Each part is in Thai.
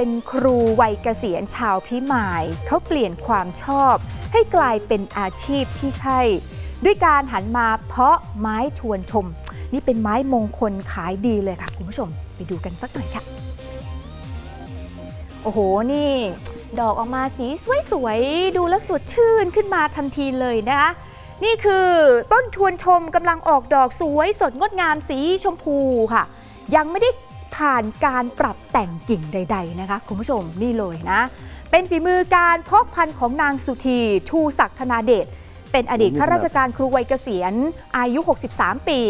เป็นครูวัยเกษียณชาวพิมายเขาเปลี่ยนความชอบ ให้กลายเป็นอาชีพที่ใช่ ด้วยการหันมาเพาะไม้ชวนชม นี่เป็นไม้มงคลขายดีเลยค่ะคุณผู้ชมไปดูกันสักหน่อยค่ะ โอ้โหนี่ ดอกออกมาสีสวยๆดูแล้วสดชื่นขึ้นมาทันทีเลยนะคะนี่คือต้นชวนชมกำลังออกดอกสวยสดงดงามสีชมพูค่ะ ยังไม่ได้ ผ่านการปรับแต่งกิ่งใด ๆ นะคะ คุณผู้ชมนี่เลยนะ เป็นฝีมือการเพาะพันธุ์ของนางสุธีชูศักธนาเดชเป็นอดีตข้าราชการครูวัยเกษียณ อายุ 63 ปี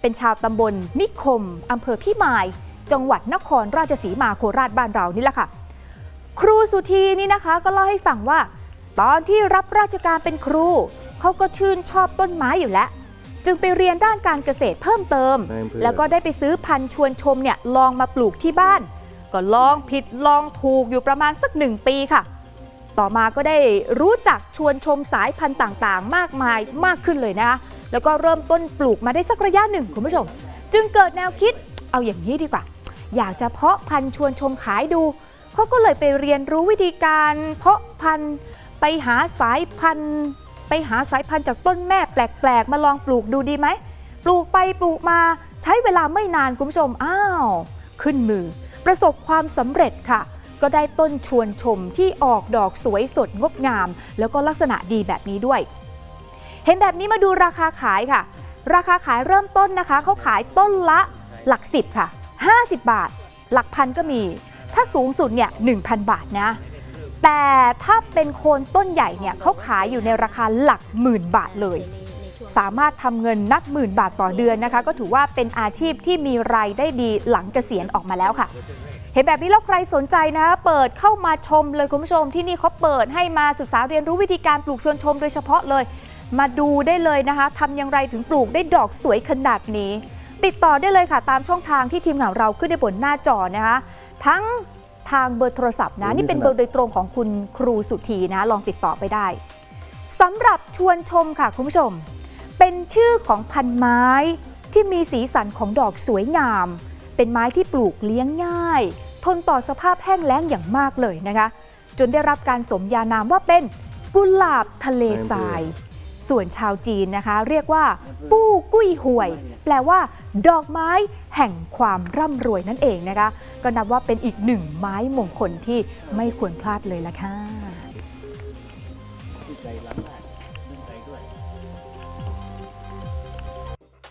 เป็นชาวตำบลนิคมอำเภอพิมาย จังหวัดนครราชสีมาโคราชบ้านเรานี่แหละค่ะ ครูสุธีนี่นะคะก็เล่าให้ฟังว่า ตอนที่รับราชการเป็นครูเขาก็ชื่นชอบต้นไม้อยู่แล้ว จึงไปเรียนด้านการเกษตรเพิ่มเติมในอำเภอแล้วก็ได้ไปซื้อพันธุ์ชวนชมเนี่ยลองมาปลูกที่บ้าน ก็ลองผิดลองถูกอยู่ประมาณสักหนึ่งปีค่ะ ต่อมาก็ได้รู้จักชวนชมสายพันธุ์ต่างๆ มากมายมากขึ้นเลยนะคะแล้วก็เริ่มต้นปลูกมาได้สักระยะหนึ่งคุณผู้ชม จึงเกิดแนวคิดเอาอย่างนี้ดีกว่า อยากจะเพาะพันธุ์ชวนชมขายดูเขาก็เลยไปเรียนรู้วิธีการเพาะพันธุ์ไปหาสายพันธุ์ ไปหาสายพันธุ์จากต้นแม่แปลกๆ มาลองปลูกดูดีไหม ปลูกไปปลูกมาใช้เวลาไม่นานคุณผู้ชม อ้าว ขึ้นมือ ประสบความสำเร็จค่ะ ก็ได้ต้นชวนชมที่ออกดอกสวยสดงดงาม แล้วก็ลักษณะดีแบบนี้ด้วย เห็นแบบนี้มาดูราคาขายค่ะ ราคาขายเริ่มต้นนะคะเขาขายต้นละหลักสิบค่ะ 50 บาท หลักพันก็มี ถ้าสูงสุดเนี่ย1,000 บาทนะ แต่ถ้าเป็นโคนต้นใหญ่เนี่ยเขาขายอยู่ในราคาหลักหมื่นบาทเลย สามารถทำเงินนับหมื่นบาทต่อเดือนนะคะ ก็ถือว่าเป็นอาชีพที่มีรายได้ดีหลังเกษียณออกมาแล้วค่ะ เห็นแบบนี้แล้วใครสนใจนะ เปิดเข้ามาชมเลยคุณผู้ชมที่นี่เขาเปิดให้มาศึกษาเรียนรู้วิธีการปลูกชวนชมโดยเฉพาะเลย มาดูได้เลยนะคะทำอย่างไรถึงปลูกได้ดอกสวยขนาดนี้ ติดต่อได้เลยค่ะตามช่องทางที่ทีมข่าวเราขึ้นในบนหน้าจอนะคะ ทั้ง ทางเบอร์โทรศัพท์นะ นี่เป็นเบอร์โดยตรงของคุณครูสุธีนะ ลองติดต่อไปได้สำหรับชวนชมค่ะคุณผู้ชม เป็นชื่อของพันไม้ที่มีสีสันของดอกสวยงาม เป็นไม้ที่ปลูกเลี้ยงง่าย ทนต่อสภาพแห้งแล้งอย่างมากเลยนะคะ จนได้รับการสมญานามว่าเป็นกุหลาบทะเลทราย ส่วนชาวจีนนะคะ เรียกว่า ปู้กุ้ยห่วย แปลว่า ดอกไม้แห่งความร่ำรวยนั่นเองนะคะ ก็นับว่าเป็นอีกหนึ่งไม้มงคลที่ไม่ควรพลาดเลยละค่ะ